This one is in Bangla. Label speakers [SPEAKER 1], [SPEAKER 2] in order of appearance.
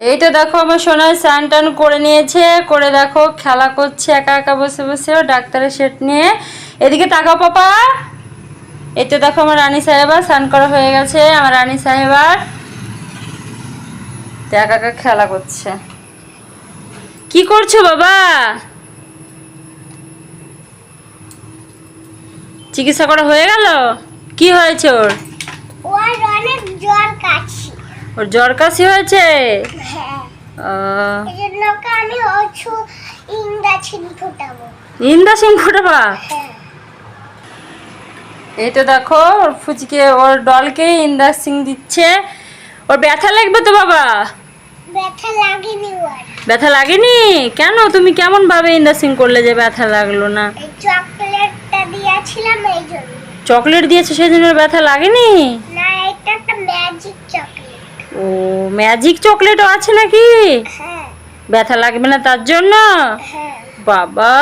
[SPEAKER 1] এই তো দেখো, আমার সোনায় স্নান টান করে নিয়েছে, করে দেখো, খেলা করছে, একা একা বসে বসে ডাক্তারের সেট নিয়ে। এদিকে তাকাও পাপা। এই তো দেখো, আমার রানী সাহেবা, স্নান করা হয়ে গেছে, আমার রানী সাহেবার একা একা খেলা করছে। কি করছ বাবা? চিকিৎসা করা হয়ে গেল? কি হয়েছে ওর?
[SPEAKER 2] ওর জ্বর কাশি
[SPEAKER 1] হয়েছে?
[SPEAKER 2] হ্যাঁ। ইন্দাছিন ফোটাবো। হ্যাঁ।
[SPEAKER 1] এই তো দেখো ওর ফুচকে ওর ডলকে ইন্দাসিং দিচ্ছে। ওর ব্যথা লাগবে তো বাবা?
[SPEAKER 2] ব্যথা লাগেনি
[SPEAKER 1] কেন? তুমি কেমন ভাবে ইন্দাসিং করলে যে ব্যথা লাগল না?
[SPEAKER 2] এই চকলেটটা দিয়েছিলাম এই জন্য।
[SPEAKER 1] চকলেট দিয়েছে সেই জন্য ব্যথা লাগেনি?
[SPEAKER 2] না এটা একটা ম্যাজিক চকলেট।
[SPEAKER 1] ও ম্যাজিক চকলেটও আছে নাকি?
[SPEAKER 2] হ্যাঁ।
[SPEAKER 1] ব্যথা লাগবে না তার জন্য?
[SPEAKER 2] হ্যাঁ।
[SPEAKER 1] বাবা।